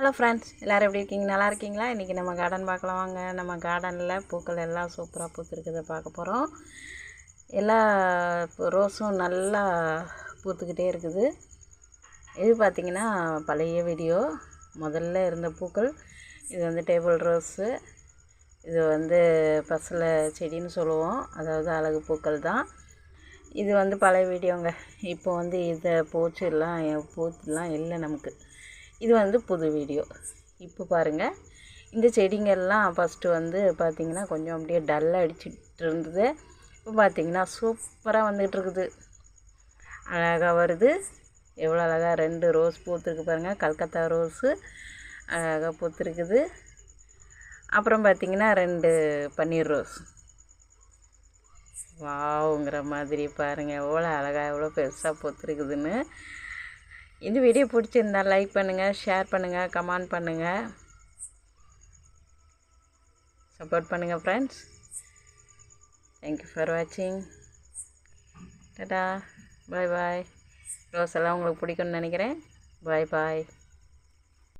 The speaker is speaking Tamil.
ஹலோ ஃப்ரெண்ட்ஸ் எல்லோரும் எப்படி இருக்கீங்க? நல்லா இருக்கீங்களா? இன்றைக்கி நம்ம கார்டன் பார்க்கலாம் வாங்க. நம்ம கார்டனில் பூக்கள் எல்லாம் சூப்பராக பூத்துருக்குதை பார்க்க போகிறோம் எல்லா ரோஸும் நல்லா பூத்துக்கிட்டே இருக்குது. இது பார்த்திங்கன்னா பழைய வீடியோ முதல்ல இருந்த பூக்கள். இது வந்து டேபிள் ரோஸு இது வந்து பசலை செடின்னு சொல்லுவோம். அதாவது அழகு பூக்கள் தான். இது வந்து பழைய வீடியோங்க இப்போ வந்து இதை பூச்செல்லாம் பூச்செல்லாம் இல்லை நமக்கு. இது வந்து புது வீடியோ. இப்போ பாருங்கள் இந்த செடிங்கள்லாம் ஃபஸ்ட்டு வந்து பார்த்திங்கன்னா கொஞ்சம் அப்படியே டல்லாக அடிச்சிட்டு இருந்தது. இப்போ பார்த்திங்கன்னா சூப்பராக வந்துகிட்ருக்குது அழகாக வருது. எவ்வளோ அழகாக ரெண்டு ரோஸ் பூத்துருக்கு பாருங்கள் கல்கத்தா ரோஸு அழகாக பூத்துருக்குது. அப்புறம் பார்த்திங்கன்னா ரெண்டு பன்னீர் ரோஸ் வாவுங்கிற மாதிரி பாருங்கள் எவ்வளோ அழகாக எவ்வளோ பெருசாக பூத்துருக்குதுன்னு. இந்த வீடியோ பிடிச்சிருந்தா லைக் பண்ணுங்கள் ஷேர் பண்ணுங்கள் கமெண்ட் பண்ணுங்கள் சப்போர்ட் பண்ணுங்கள் ஃப்ரெண்ட்ஸ் தேங்க்யூ ஃபார் வாட்சிங் டடா பாய் பாய் ரோஸ் எல்லாம் உங்களுக்கு பிடிக்கும்னு நினைக்கிறேன். பாய் பாய்